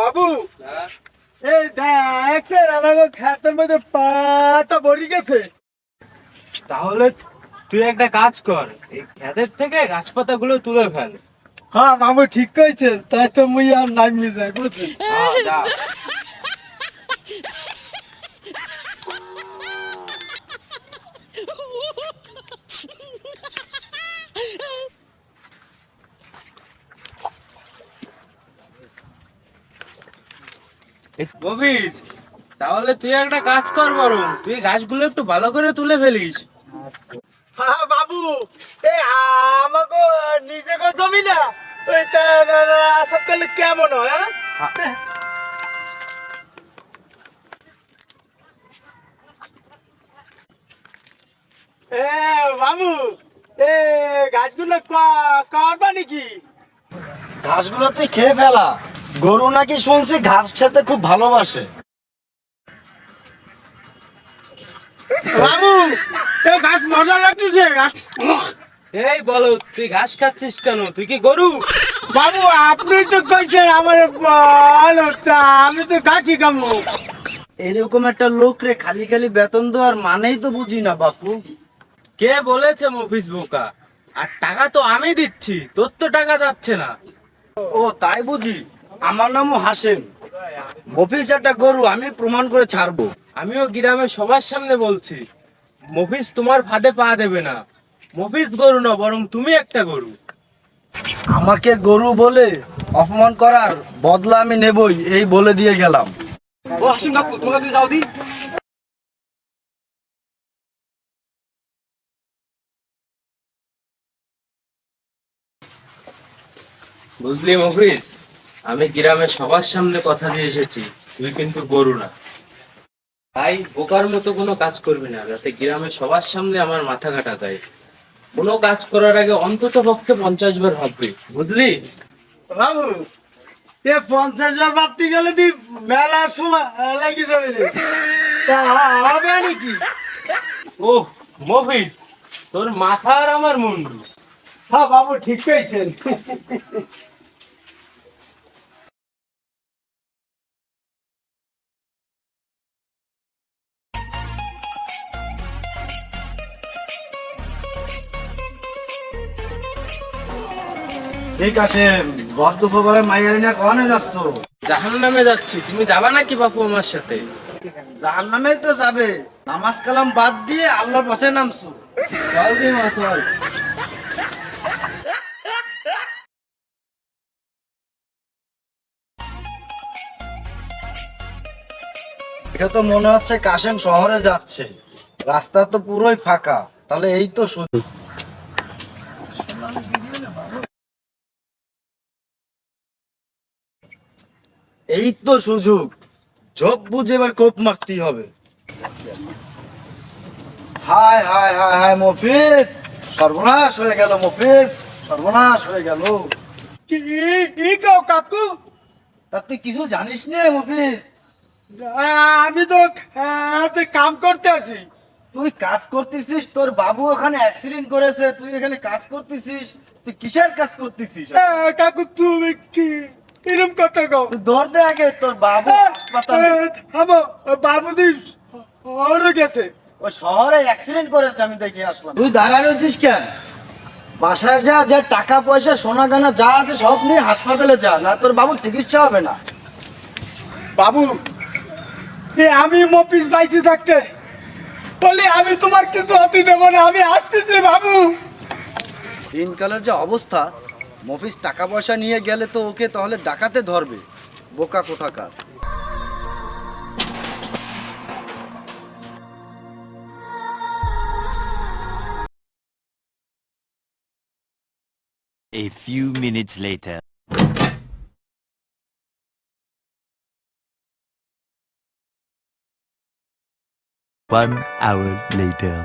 বাবু। এই দেখছেন আমাকে খাতের মধ্যে পাতা ভরি গেছে। তাহলে তুই একটা কাজ কর এই খেতের থেকে গাছপাতা গুলো তুলে ফেল। হ্যাঁ বাবু ঠিক কইছেন তাই তো মুই আর নামি যাই বুঝছেন তাহলে তুই একটা কাজ কর বরং তুই গাছগুলো একটু ভালো করে তুলে ফেলিস। হ্যাঁ বাবু এই আমাকে নিজে কো জমি না। ওই তা সব করলে কেমন হয় হ্যাঁ? এ বাবু এ গাছগুলো কাটবা নাকি? ঘাসগুলো তুই খেয়ে ফেলা। গরু নাকি শুনছি ঘাস খেতে খুব ভালোবাসে। বাবু এ গাছ মজা লাগতেছে এই বলো তুই ঘাস খাচ্ছিস কেন? তুই কি গরু? বাবু আপনি তো কইছেন আমার ভালো আমি তো গাছি কামু এরকম একটা লোক রে খালি খালি বেতন দেওয়ার মানেই তো বুঝি না বাপু। কে বলেছে মফিজ বোকা? আর টাকা তো আমি দিচ্ছি তোর তো টাকা যাচ্ছে না। ও তাই বুঝি। আমার নামও হাসেম। মফিস একটা গরু আমি প্রমাণ করে ছাড়বো। আমিও গ্রামে সবার সামনে বলছি মফিজ তোমার ফাঁদে পা দেবে না। মফিজ গরু না বরং তুমি একটা গরু। আমাকে গরু বলে অপমান করার বদলা আমি নেবই এই বলে দিয়ে গেলাম। ও হাসিম কাকু তোমার কাছে যাও দি। বুঝলি মফিজ? আমি গ্রামে সবার সামনে কথা দিয়ে এসেছি তুই কিন্তু গরু না। তাই বোকার মতো কোনো কাজ করবি না যাতে গ্রামে সবার সামনে আমার মাথা কাটা যায়। কোনো কাজ করার আগে অন্তত পক্ষে পঞ্চাশ বার ভাববি বুঝলি? বাবু এ পঞ্চাশ বার ভাবতে গেলে দি মেলা সময় লাগি যাবে। তা হবে নাকি ও মফিজ তোর মাথা আর আমার মুন্ডু। হ্যাঁ বাবু ঠিক কইছেন। ঠিক আছে বর মাইয়ারি না কনে যাচ্ছ? জাহান নামে যাচ্ছি তুমি যাবা নাকি বাপু আমার সাথে? যার নামেই তো যাবে। নামাজ কালাম বাদ দিয়ে আল্লাহর পথে নামছো। চল চল এটা তো মনে হচ্ছে কাশেম শহরে যাচ্ছে। রাস্তা তো পুরোই ফাঁকা তাহলে এই তো সুযোগ এই তো সুযোগ। ঝোপ বুঝে এবার কোপ মারতেই হবে। হায় হায় হায় হায় মফিস সর্বনাশ হয়ে গেল মফিস সর্বনাশ হয়ে গেল। কি কি কও কাকু? তা তুই কিছু জানিস না মফিস আমি তো হাতে কাম করতে আছি। তুই কাজ করতেছিস তোর বাবু ওখানে অ্যাক্সিডেন্ট করেছে তুই এখানে কাজ করতেছিস তুই কিসের কাজ করতেছিস? কাকু তুমি কি এরম কথা কও। তুই দে আগে তোর বাবু হাসপাতালে। থামো বাবুদি ওরে গেছে। ওই শহরে অ্যাক্সিডেন্ট করেছে আমি দেখে আসলাম। তুই দাঁড়ায় রয়েছিস কেন? বাসায় যা যা টাকা পয়সা সোনা গানা যা আছে সব নিয়ে হাসপাতালে যা না তোর বাবু চিকিৎসা হবে না। বাবু এ আমি মফিস বাইচে থাকতে। বলি আমি তোমার কিছু হতে দেবো না আমি আসতেছি বাবু। দিনকালের যে অবস্থা মফিস টাকা পয়সা নিয়ে গেলে তো ওকে তাহলে ডাকাতে ধরবে বোকা কোথাকার A few minutes later. One hour later.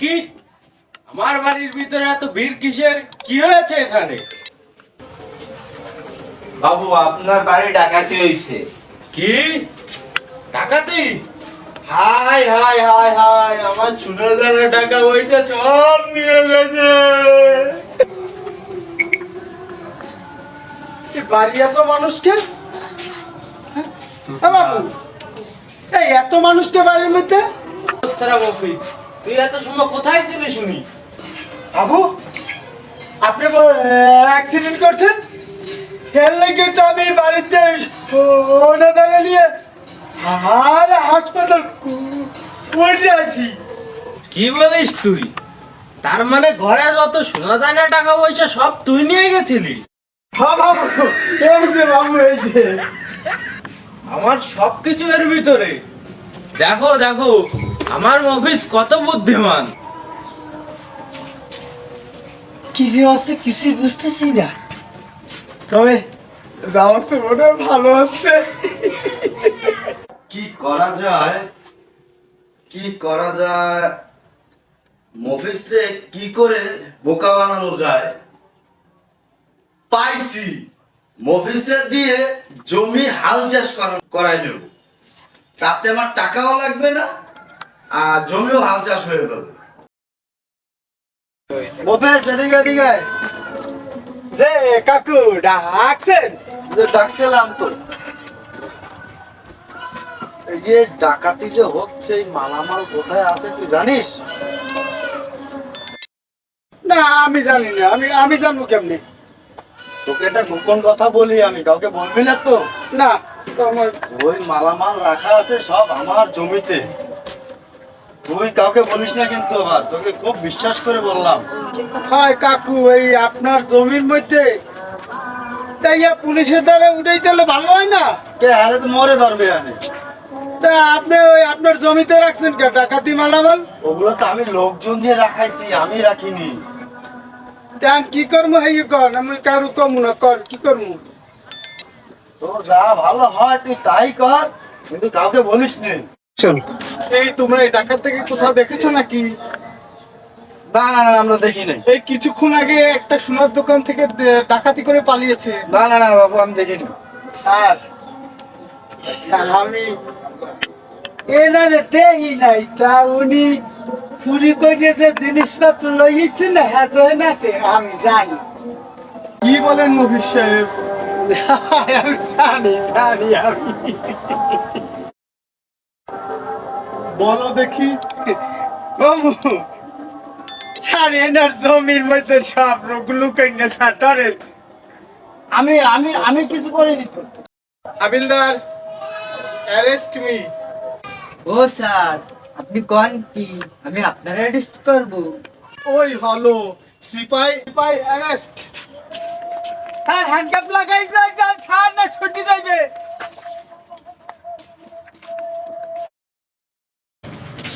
কি? আমার বাড়ির ভিতরে এত ভিড় কিসের? কি হয়েছে এখানে? বাবু আপনার বাড়ি ডাকাতি হয়েছে কি? ডাকাতি? হাই হাই হাই হাই আমার দানা টাকা সব নিয়ে গেছে। বাড়ি এত মানুষকে? হ্যাঁ? বাবু এই এত মানুষকে বাড়ির মধ্যে? সারা তুই এত সময় কোথায় ছিলি শুনি? বাবু আপনি অ্যাক্সিডেন্ট করছেন? এর লেগে তো আমি বাড়িতে ওনা দাঁড়া নিয়ে আর হাসপাতাল পড়ে আছি? কি বলিস তুই? তার মানে ঘরে যত সোনা দানা টাকা পয়সা সব তুই নিয়ে গেছিলি? হ্যাঁ বাবু এই যে বাবু এই যে। আমার সবকিছু এর ভিতরে। দেখো দেখো। আমার মফিজ কত বুদ্ধিমান। কি যে আছে কিছুই বুঝতেছি না। তবে যাওয়ার মনে হয় ভালো হচ্ছে। কি করা যায়? কি করা যায়? মফিসরে কি করে বোকা বানানো যায়? পাইছি। মফিসরে দিয়ে জমি হাল চাষ করা- করাই নেব। তাতে আমার টাকাও লাগবে না। জমিও হাল চাষ হয়ে যাবে। এদিকে এদিকে। যে কাকু ডাকছেন? যে ডাকছিলাম তো। এই যে ডাকাতি যে হচ্ছে এই মালামাল কোথায় আছে তুই জানিস? না আমি জানি না। আমি আমি জানব কেমনি? তোকে একটা গোপন কথা বলি আমি কাউকে বলবি না তো? না আমার ওই মালামাল রাখা আছে সব আমার জমিতে। তুই কাউকে বলিস না কিন্তু আবার তোকে খুব বিশ্বাস করে বললাম। হয় কাকু এই আপনার জমির মধ্যে তাইয়া পুলিশের দ্বারা উঠেই তাহলে ভালো হয় না? কে হারে তো মরে ধরবে আনে তা আপনি ওই আপনার জমিতে রাখছেন কে ডাকাতি মালামাল? ওগুলো তো আমি লোকজন দিয়ে রাখাইছি আমি রাখিনি। তা কি করব? এই কর আমি কারু কমু না কর কি করব? তোর যা ভালো হয় তুই তাই কর কিন্তু কাউকে বলিস নি। শোন এই তোমরা এই ডাকাত থেকে কোথাও দেখেছ নাকি? না না না আমরা দেখি নাই। এই কিছুক্ষণ আগে একটা সোনার দোকান থেকে ডাকাতি করে পালিয়েছে। না না না বাবু আমি দেখিনি স্যার আমি এনারে দেই নাই। তা উনি চুরি করে যে জিনিসপত্র লইয়েছে না হ্যাঁ আছে আমি জানি। কি বলেন মফিস সাহেব? আমি জানি জানি আমি। বলো দেখি। কমু স্যার এনার জমির মধ্যে সব লুকাই না স্যার ধরেন। আমি আমি আমি কিছু করিনি তো। হাবিলদার অ্যারেস্ট মি ও স্যার আপনি কোন কি? আমি আপনার অ্যারেস্ট করব। ওই হলো সিপাই সিপাই অ্যারেস্ট স্যার হ্যান্ডকাপ লাগাই যাই যান স্যার না ছুটি যাইবে।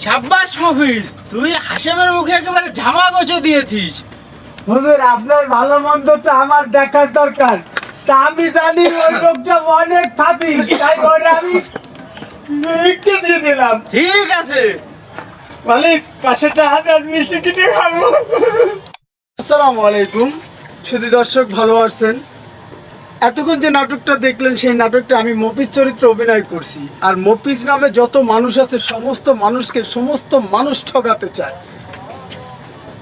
সাব্বাস মফিজ তুই হাসেমের মুখে একেবারে জামা গছে দিয়েছিস। হুজুর আপনার ভালো মন্দ তো আমার দেখার দরকার। তা আমি জানি ওই লোকটা অনেক খাতি তাই ওরে আমি একটু দিয়ে দিলাম। ঠিক আছে। মালিক পাঁচশোটা হাজার মিষ্টি কিনে খাব। আসসালামু আলাইকুম। শুধু দর্শক ভালো আছেন? এতক্ষণ যে নাটকটা দেখলেন, সেই নাটকটা আমি মপিস চরিত্রে অভিনয় করছি। আর মপিস নামে যত মানুষ আছে, সমস্ত মানুষকে সমস্ত মানুষ ঠকাতে চায়।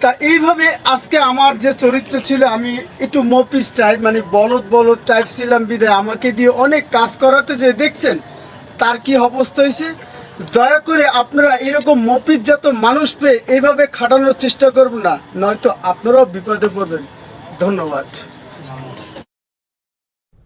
তা এইভাবে আজকে আমার যে চরিত্র ছিল, আমি একটু মপিস টাইপ মানে বলদ বলদ টাইপ ছিলাম বিদায়। আমাকে দিয়ে অনেক কাজ করাতে যে দেখছেন, তার কি অবস্থা হয়েছে? দয়া করে আপনারা এরকম মপিস জাত মানুষ পেয়ে এইভাবে খাটানোর চেষ্টা করবেন না, নয়তো আপনারাও বিপদে পড়বেন। ধন্যবাদ।